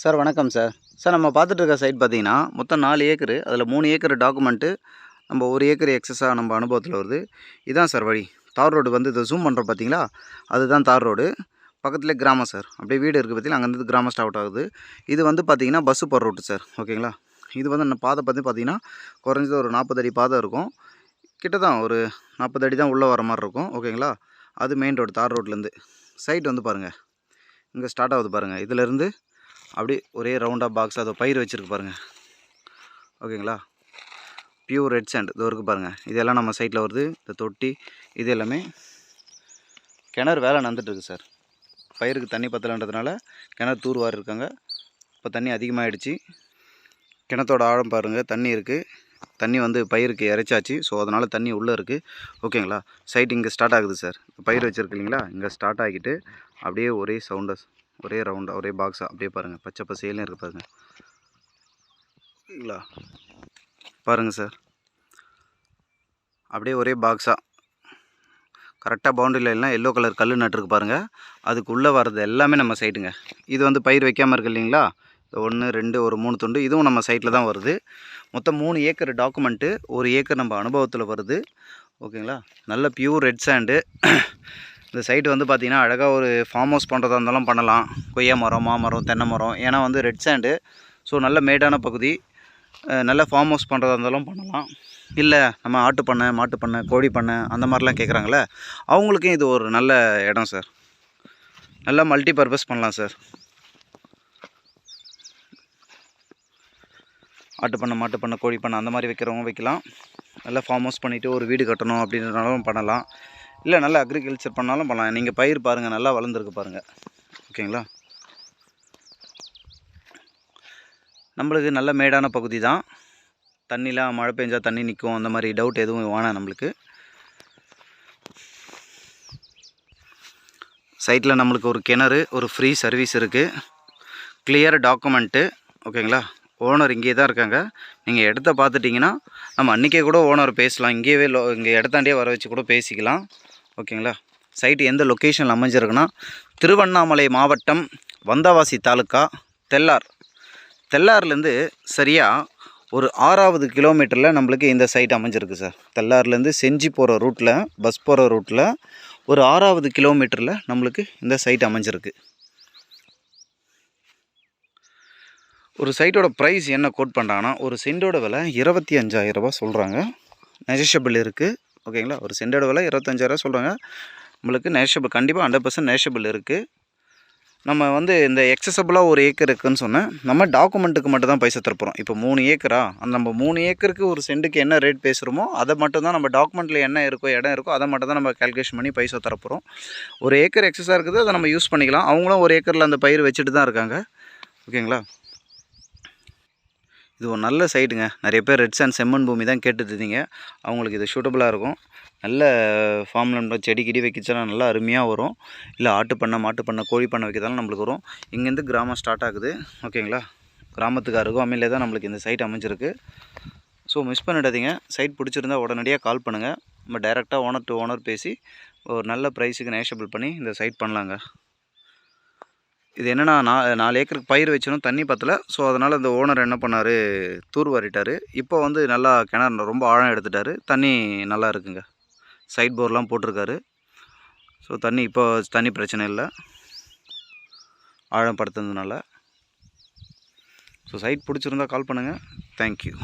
Sir வணக்கம் sir. Sir நம்ம பார்த்துட்டு இருக்க சைட் பார்த்தீங்கன்னா மொத்தம் நாலு ஏக்கரு. அதில் மூணு ஏக்கர் டாக்குமெண்ட்டு நம்ம ஒரு ஏக்கர் எக்ஸஸாக நம்ம அனுபவத்தில் வருது. இதுதான் சார் வழி. தார் ரோடு வந்து இதை ஜூம் பண்ணுறோம் பார்த்தீங்களா? அதுதான் தார் ரோடு. பக்கத்தில் கிராமம் சார். அப்படியே வீடு இருக்குது பார்த்தீங்களா? அங்கேருந்து கிராமம் ஸ்டார்ட் ஆகுது. இது வந்து பார்த்தீங்கன்னா பஸ்ஸு போகிற ரூட்டு சார். ஓகேங்களா? இது வந்து அந்த பாதை பார்த்து பார்த்திங்கன்னா குறைஞ்சது ஒரு நாற்பது அடி பாதை இருக்கும். கிட்ட தான் ஒரு நாற்பது அடி தான் உள்ளே வர மாதிரி இருக்கும். ஓகேங்களா? அது மெயின் ரோடு தார் ரோட்லேருந்து. சைட் வந்து பாருங்கள் இங்கே ஸ்டார்ட் ஆகுது பாருங்கள் இதிலேருந்து அப்படியே ஒரே ரவுண்டாக பாக்ஸ் அதை பயிர் வச்சுருக்கு பாருங்கள் ஓகேங்களா பியூர் ரெட் சாண்ட் இது இருக்குது பாருங்கள் இதெல்லாம் நம்ம சைட்டில் வருது. இந்த தொட்டி இது எல்லாமே கிணறு வேலை நடந்துட்டுருக்கு சார். பயிருக்கு தண்ணி பத்தலைன்றதுனால கிணறு தூர்வாரி இருக்காங்க. இப்போ தண்ணி அதிகமாகிடுச்சு கிணத்தோட ஆழம் பாருங்கள் தண்ணி இருக்குது தண்ணி வந்து பயிருக்கு இறைச்சாச்சு ஸோ அதனால் தண்ணி உள்ளே இருக்குது ஓகேங்களா சைட் இங்கே ஸ்டார்ட் ஆகுது சார். பயிர் வச்சுருக்கு இல்லைங்களா? இங்கே ஸ்டார்ட் ஆகிட்டு அப்படியே ஒரே சவுண்டாக ஒரே ரவுண்டாக ஒரே பாக்ஸாக அப்படியே பாருங்கள் பச்சை பசேல்னு இருக்குது பாருங்கள் ஓகேங்களா பாருங்கள் சார் அப்படியே ஒரே பாக்ஸாக கரெக்டாக பவுண்டரியில் எல்லாம் எல்லோ கலர் கல் நட்டுருக்கு பாருங்கள் அதுக்குள்ளே வர்றது எல்லாமே நம்ம சைட்டுங்க இது வந்து பயிர் வைக்காமல் இருக்கு இல்லைங்களா? ஒன்று ரெண்டு ஒரு மூணு துண்டு இதுவும் நம்ம சைட்டில் தான் வருது. மொத்தம் மூணு ஏக்கர் டாக்குமெண்ட்டு ஒரு ஏக்கர் நம்ம அனுபவத்தில் வருது. ஓகேங்களா? நல்ல பியூர் ரெட் சாண்டு இந்த சைட்டு வந்து பார்த்திங்கன்னா அழகாக ஒரு ஃபார்ம் ஹவுஸ் பண்ணுறதா இருந்தாலும் பண்ணலாம். கொய்யா மரம் மாமரம் தென்னை மரம். ஏன்னா வந்து ரெட் சாண்டு ஸோ நல்ல மேடான பகுதி. நல்ல ஃபார்ம் ஹவுஸ் பண்ணுறதா இருந்தாலும் பண்ணலாம். இல்லை நம்ம ஆட்டு பண்ணை மாட்டு பண்ணை கோழி பண்ணை அந்த மாதிரிலாம் கேட்குறாங்களே அவங்களுக்கும் இது ஒரு நல்ல இடம் சார் நல்லா மல்டி பர்பஸ் பண்ணலாம் சார் ஆட்டு பண்ணை மாட்டு பண்ணை கோழி பண்ணை அந்த மாதிரி வைக்கிறவங்க வைக்கலாம். நல்லா ஃபார்ம் ஹவுஸ் பண்ணிவிட்டு ஒரு வீடு கட்டணும் அப்படின்றனாலும் பண்ணலாம். இல்லை நல்லா அக்ரிகல்ச்சர் பண்ணாலும் பண்ணலாம். நீங்கள் பயிர் பாருங்கள் நல்லா வளர்ந்துருக்கு பாருங்கள் ஓகேங்களா? நம்மளுக்கு நல்ல மேடான பகுதி தான். தண்ணிலாம் மழை பெஞ்சால் தண்ணி நிற்கும் அந்த மாதிரி டவுட் எதுவும் வேணாம் நம்மளுக்கு. சைட்டில் நம்மளுக்கு ஒரு கிணறு ஒரு ஃப்ரீ சர்வீஸ் இருக்குது கிளியர் டாக்குமெண்ட்டு ஓகேங்களா? ஓனர் இங்கே தான் இருக்காங்க. நீங்கள் இடத்த பார்த்துட்டிங்கன்னா நம்ம அன்றைக்கே கூட ஓனர் பேசலாம். இங்கேயே லோ இங்கே இடத்தாண்டியே வர வச்சு கூட பேசிக்கலாம். ஓகேங்களா? சைட்டு எந்த லொக்கேஷனில் அமைஞ்சிருக்குன்னா திருவண்ணாமலை மாவட்டம் வந்தவாசி தாலுக்கா தெல்லார். தெல்லார்லேருந்து சரியாக ஒரு ஆறாவது கிலோமீட்டரில் நம்மளுக்கு இந்த சைட் அமைஞ்சிருக்கு சார். தெல்லார்லேருந்து செஞ்சி போகிற ரூட்டில் பஸ் போகிற ரூட்டில் ஒரு ஆறாவது கிலோமீட்டரில் நம்மளுக்கு இந்த சைட் அமைஞ்சிருக்கு. ஒரு சைட்டோட ப்ரைஸ் என்ன கோட் பண்ணுறாங்கன்னா ஒரு சென்டோட விலை இருபத்தி அஞ்சாயிரம் சொல்கிறாங்க நெஜஷபிள் இருக்குது ஓகேங்களா? ஒரு சென்டோட விலை இருபத்தஞ்சாயிரம் சொல்கிறாங்க நம்மளுக்கு நேஷபிள் கண்டிப்பாக ஹண்ட்ரட் பர்சன்ட் நேஷபிள் இருக்குது நம்ம வந்து இந்த எக்ஸசபிளாக ஒரு ஏக்கர் இருக்குன்னு சொன்னேன். நம்ம டாக்குமெண்ட்டுக்கு மட்டும் தான் பைசா தரப்போகிறோம் இப்போ மூணு ஏக்கரா அந்த நம்ம மூணு ஏக்கருக்கு ஒரு சென்ட்டுக்கு என்ன ரேட் பேசுகிறோமோ அதை மட்டும் தான் நம்ம டாக்குமெண்ட்டில் என்ன இருக்கோ இடம் இருக்கோ அதை மட்டும் தான் நம்ம கால்குலேஷன் பண்ணி பைசா தரப்போகிறோம் ஒரு ஏக்கர் எக்ஸஸாக இருக்குது அதை நம்ம யூஸ் பண்ணிக்கலாம். அவங்களும் ஒரு ஏக்கரில் அந்த பயிர் வச்சுட்டு தான் இருக்காங்க. ஓகேங்களா? இது ஒரு நல்ல சைட்டுங்க நிறைய பேர் ரெட்ஸ் அண்ட் செம்மண் பூமி தான் கேட்டுட்ருந்தீங்க. அவங்களுக்கு இது சூட்டபுளாக இருக்கும். நல்ல ஃபார்மில் நம்ம செடி கிடி வைக்கச்சலாம் நல்லா அருமையாக வரும். இல்லை ஆட்டு பண்ணை மாட்டு பண்ணை கோழி பண்ணை வைக்கிறதாலும் நம்மளுக்கு வரும். இங்கேருந்து கிராமம் ஸ்டார்ட் ஆகுது. ஓகேங்களா கிராமத்துக்கு அருகாமையிலே தான் நம்மளுக்கு இந்த சைட் அமைஞ்சிருக்கு. ஸோ மிஸ் பண்ணிடாதீங்க. சைட் பிடிச்சிருந்தா உடனடியாக கால் பண்ணுங்கள் நம்ம டைரெக்டாக ஓனர் டு ஓனர் பேசி ஒரு நல்ல ப்ரைஸுக்கு நேஷபிள் பண்ணி இந்த சைட் பண்ணலாங்க. இது என்னென்னா நா நாலு ஏக்கருக்கு பயிர் வச்சனும் தண்ணி பத்தலை. ஸோ அதனால் இந்த ஓனர் என்ன பண்ணார்? தூர் வாரிட்டார். இப்போ வந்து நல்லா கிணறு ரொம்ப ஆழம் எடுத்துட்டார். தண்ணி நல்லா இருக்குங்க. சைட் போர்லாம் போட்டிருக்காரு. ஸோ தண்ணி இப்போ தண்ணி பிரச்சனை இல்லை. ஆழம் படுத்துனதுனால. ஸோ சைட் பிடிச்சிருந்தா கால் பண்ணுங்கள் தேங்க்யூ